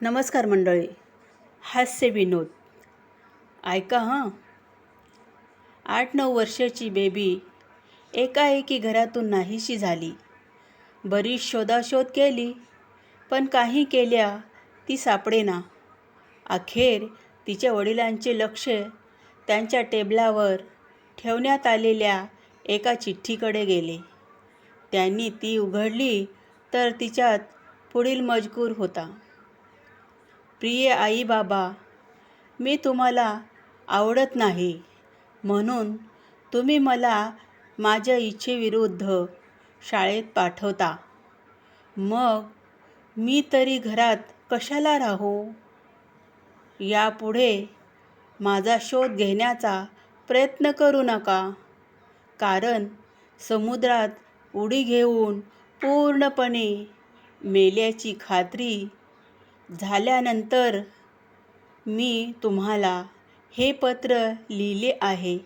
नमस्कार मंडळी हास्य विनोद. ऐका हां. आठ नऊ वर्षाची बेबी एकाएकी घरातून नाहीशी झाली. बरीच शोधाशोध केली पण काही केल्या ती सापडेना. अखेर तिच्या वडिलांचे लक्ष त्यांच्या टेबलावर ठेवण्यात आलेल्या एका चिठ्ठीकडे गेले. त्यांनी ती उघडली तर तिच्यात पुढील मजकूर होता. प्रिय आई बाबा मी तुम्हाला आवडत नाही. म्हणून तुम्ही मला माझ्या इच्छेविरुद्ध शाळेत पाठवता. मग मी तरी घरात कशाला राहू? यापुढे माझा शोध घेण्याचा प्रयत्न करू नका. कारण समुद्रात उडी घेऊन पूर्णपणे मेल्याची खात्री झाल्यानंतर मी तुम्हाला हे पत्र लिहिले आहे.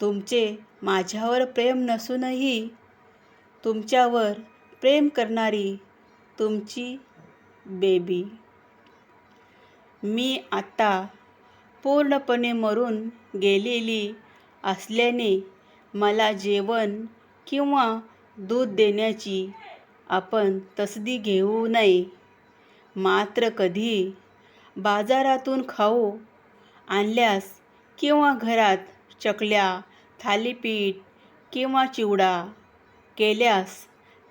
तुमचे माझ्यावर प्रेम नसूनही तुमच्यावर प्रेम करणारी तुमची बेबी. मी आत्ता पूर्णपणे मरून गेलेली असल्याने मला जेवण किंवा दूध देण्याची आपण तसदी घेऊ नये. मात्र कधी? बाजारातून खाऊ आणल्यास किंवा घरात चकल्या थालीपीठ किंवा चिवडा केल्यास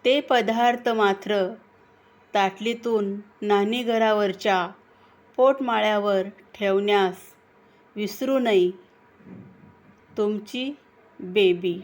ते पदार्थ मात्र ताटलीतून नाणीघरावरच्या पोटमाळ्यावर ठेवण्यास विसरू नये. तुमची बेबी